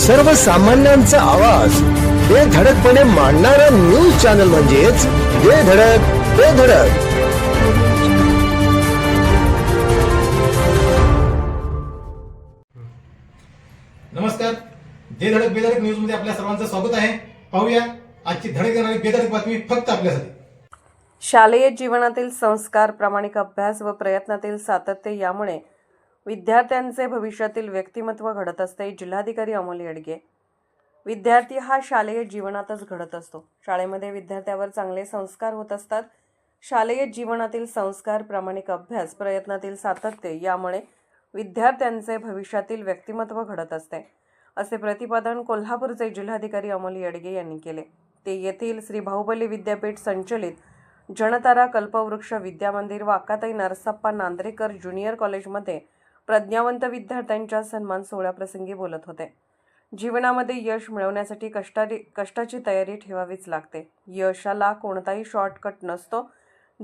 सर्वसामान्यांचा आवाज. बेधडकपणे मांडणारा न्यूज चॅनल म्हणजेच बेधडक बेधडक नमस्कार. जे धडक बेधडक न्यूजमध्ये आपल्या सर्वांचं स्वागत आहे. पाहूया आजची धडक देणारी बेधडक बातमी फक्त आपल्यासाठी. शालेय जीवनातील संस्कार प्रामाणिक अभ्यास व प्रयत्नातील सातत्य यामुळे विद्यार्थ्यांचे भविष्यातील व्यक्तिमत्व घडत असते जिल्हाधिकारी अमोल येडगे. विद्यार्थी हा शालेय जीवनातच घडत असतो. शाळेमध्ये विद्यार्थ्यावर चांगले संस्कार होत असतात. शालेय जीवनातील संस्कार प्रामाणिक अभ्यास प्रयत्नातील सातत्य यामुळे विद्यार्थ्यांचे भविष्यातील व्यक्तिमत्व घडत असते असे प्रतिपादन कोल्हापूरचे जिल्हाधिकारी अमोल येडगे यांनी केले. ते येथील श्री बाहुबली विद्यापीठ संचलित जनतारा कल्पवृक्ष विद्यामंदिर व अक्काताई नरसप्पा नांद्रेकर ज्युनियर कॉलेजमध्ये प्रज्ञावंत विद्यार्थ्यांच्या सन्मान सोहळ्याप्रसंगी बोलत होते. जीवनामध्ये यश मिळवण्यासाठी कष्टाची कष्टाची तयारी ठेवावीच लागते. यशाला कोणताही शॉर्टकट नसतो.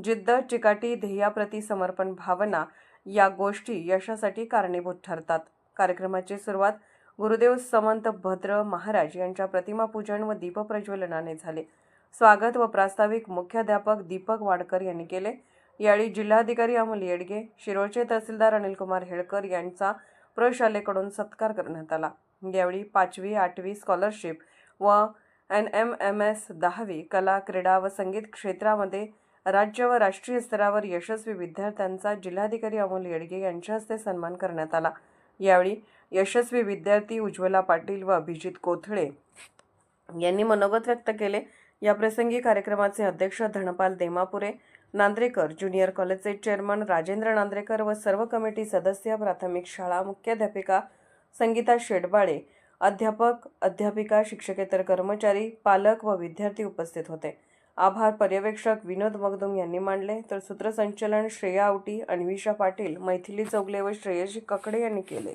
जिद्द चिकाटी ध्येयाप्रती समर्पण भावना या गोष्टी यशासाठी कारणीभूत ठरतात. कार्यक्रमाची सुरुवात गुरुदेव समंत भद्र महाराज यांच्या प्रतिमा पूजन व दीपप्रज्वलनाने झाले. स्वागत व प्रास्ताविक मुख्याध्यापक दीपक वाडकर यांनी केले. यावेळी जिल्हाधिकारी अमोल येडगे शिरोळचे तहसीलदार अनिलकुमार हेळकर यांचा प्रशालेकडून सत्कार करण्यात आला. यावेळी पाचवी आठवी स्कॉलरशिप व एन एम एम एस दहावी कला क्रीडा व संगीत क्षेत्रामध्ये राज्य व राष्ट्रीय स्तरावर यशस्वी विद्यार्थ्यांचा जिल्हाधिकारी अमोल येडगे यांच्या हस्ते सन्मान करण्यात आला. यावेळी यशस्वी विद्यार्थी उज्ज्वला पाटील व अभिजित कोथळे यांनी मनोगत व्यक्त केले. या प्रसंगी कार्यक्रमाचे अध्यक्ष धनपाल देमापुरे नांद्रेकर ज्युनियर कॉलेजचे चेअरमन राजेंद्र नांद्रेकर व सर्व कमिटी सदस्य प्राथमिक शाळा मुख्याध्यापिका संगीता शेडबाळे अध्यापक अध्यापिका शिक्षकेतर कर्मचारी पालक व विद्यार्थी उपस्थित होते. आभार पर्यवेक्षक विनोद मगदुम यांनी मांडले. तर सूत्रसंचलन श्रेया आवटी अन्विषा पाटील मैथिली चौगले व श्रेयशी ककडे यांनी केले.